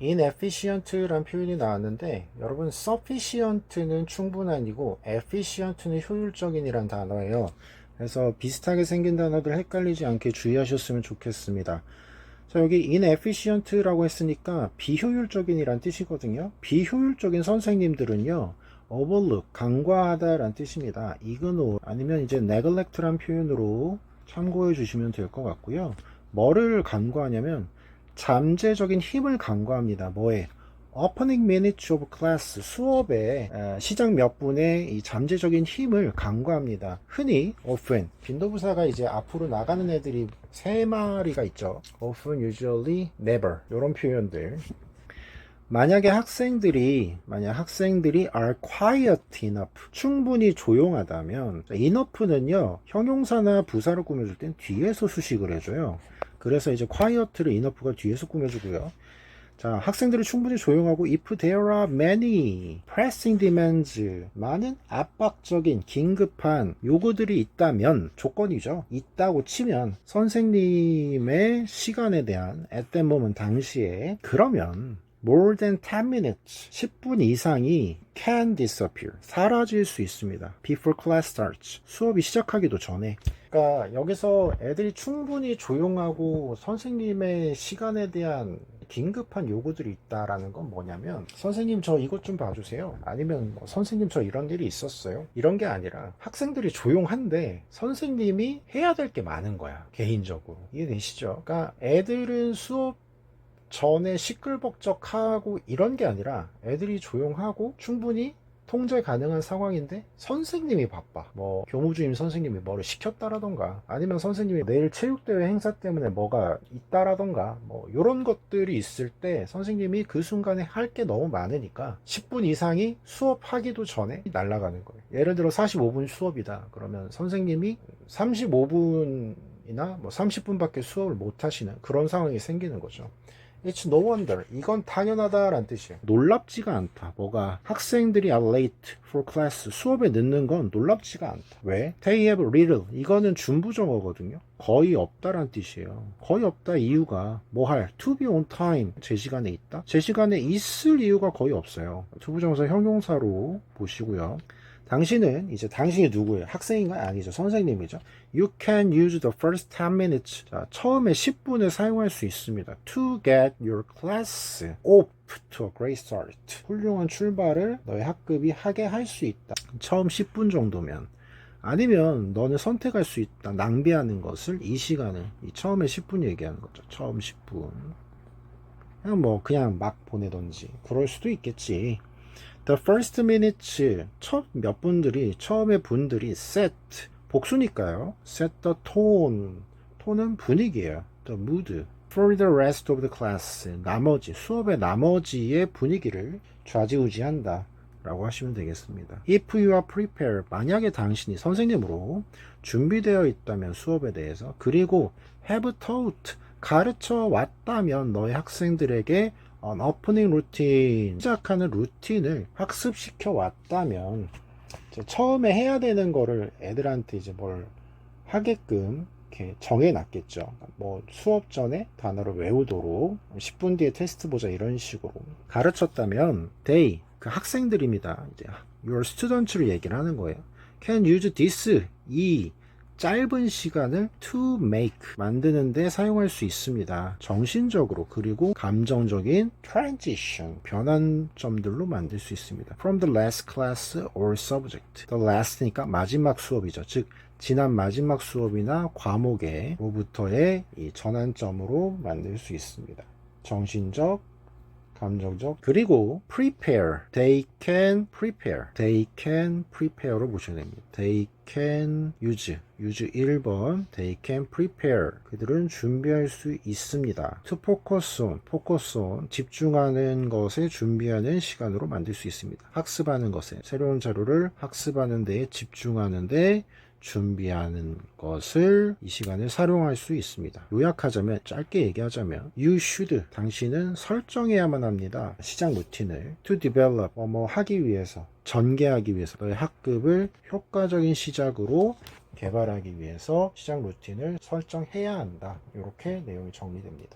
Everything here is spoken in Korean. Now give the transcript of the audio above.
inefficient라는 표현이 나왔는데 여러분 sufficient는 충분한이고 efficient는 효율적인이란 단어예요. 그래서 비슷하게 생긴 단어들 헷갈리지 않게 주의하셨으면 좋겠습니다. 자, 여기 inefficient라고 했으니까 비효율적인이란 뜻이거든요. 비효율적인 선생님들은요. overlook, 간과하다라는 뜻입니다. ignore 아니면 이제 neglect란 표현으로 참고해 주시면 될 것 같고요. 뭐를 간과하냐면 잠재적인 힘을 간과합니다. 뭐에? opening minutes of class 수업의 에, 시작 몇 분의 이 잠재적인 힘을 간과합니다. 흔히 often 빈도부사가 이제 앞으로 나가는 애들이 세 마리가 있죠. often, usually, never 이런 표현들. 만약에 학생들이 만약 학생들이 are quiet enough 충분히 조용하다면 enough는요 형용사나 부사를 꾸며줄 땐 뒤에서 수식을 해줘요. 그래서 이제 quiet를 enough가 뒤에서 꾸며주고요. 자, 학생들이 충분히 조용하고 if there are many pressing demands 많은 압박적인 긴급한 요구들이 있다면 조건이죠. 있다고 치면 선생님의 시간에 대한 at that moment 당시에 그러면 more than 10 minutes 10분 이상이 can disappear 사라질 수 있습니다. before class starts 수업이 시작하기도 전에. 그러니까 여기서 애들이 충분히 조용하고 선생님의 시간에 대한 긴급한 요구들이 있다라는 건 뭐냐면 선생님 저 이것 좀 봐주세요. 아니면 뭐, 선생님 저 이런 일이 있었어요. 이런 게 아니라 학생들이 조용한데 선생님이 해야 될 게 많은 거야 개인적으로. 이해되시죠? 그러니까 애들은 수업 전에 시끌벅적하고 이런 게 아니라 애들이 조용하고 충분히 통제 가능한 상황인데 선생님이 바빠. 뭐 교무주임 선생님이 뭐를 시켰다라던가 아니면 선생님이 내일 체육대회 행사 때문에 뭐가 있다라던가 뭐 이런 것들이 있을 때 선생님이 그 순간에 할 게 너무 많으니까 10분 이상이 수업하기도 전에 날아가는 거예요. 예를 들어 45분 수업이다. 그러면 선생님이 35분 이나 뭐 30분밖에 수업을 못 하시는 그런 상황이 생기는 거죠 It's no wonder. 이건 당연하다라는 뜻이에요. 놀랍지가 않다. 뭐가 학생들이 are late for class 수업에 늦는 건 놀랍지가 않다. 왜? They have little. 이거는 준부정어거든요. 거의 없다라는 뜻이에요. 거의 없다 이유가 뭐 할? To be on time. 제 시간에 있다. 제 시간에 있을 이유가 거의 없어요. 투부정사 형용사로 보시고요. 당신은 이제 당신이 누구예요? 학생인가요? 아니죠. 선생님이죠. You can use the first 10 minutes. 자, 처음에 10분을 사용할 수 있습니다. To get your class off to a great start. 훌륭한 출발을 너의 학급이 하게 할 수 있다. 처음 10분 정도면. 아니면 너는 선택할 수 있다. 낭비하는 것을 이 시간을 이 처음에 10분 얘기하는 거죠. 처음 10분. 그냥 뭐 그냥 막 보내던지 그럴 수도 있겠지. The first minutes 첫 몇 분들이 처음에 분들이 set 복수니까요. set the tone 톤은 분위기예요. the mood for the rest of the class 나머지 수업의 나머지의 분위기를 좌지우지한다. 라고 하시면 되겠습니다. If you are prepared, 만약에 당신이 선생님으로 준비되어 있다면 수업에 대해서 그리고 have taught, 가르쳐 왔다면 너의 학생들에게 on opening routine, 시작하는 루틴을 학습시켜 왔다면 처음에 해야 되는 거를 애들한테 이제 뭘 하게끔 이렇게 정해놨겠죠. 뭐 수업 전에 단어를 외우도록 10분 뒤에 테스트 보자 이런 식으로 가르쳤다면 they 그 학생들입니다. 이제 your students를 얘기를 하는 거예요. can use this 이 짧은 시간을 to make 만드는데 사용할 수 있습니다. 정신적으로 그리고 감정적인 transition 변환점들로 만들 수 있습니다. From the last class or subject. The last니까 마지막 수업이죠. 즉 지난 마지막 수업이나 과목에로부터의 이 전환점으로 만들 수 있습니다. 정신적 감정적 그리고 prepare they can prepare they can prepare로 보셔야 됩니다 they can use use 1번 they can prepare 그들은 준비할 수 있습니다 to focus on focus on 집중하는 것에 준비하는 시간으로 만들 수 있습니다 학습하는 것에 새로운 자료를 학습하는 데에 집중하는 데 준비하는 것을 이 시간을 사용할 수 있습니다. 요약하자면 짧게 얘기하자면 you should 당신은 설정해야만 합니다. 시작 루틴을 to develop 뭐 하기 위해서 전개하기 위해서 너의 학급을 효과적인 시작으로 개발하기 위해서 시작 루틴을 설정해야 한다. 이렇게 내용이 정리됩니다.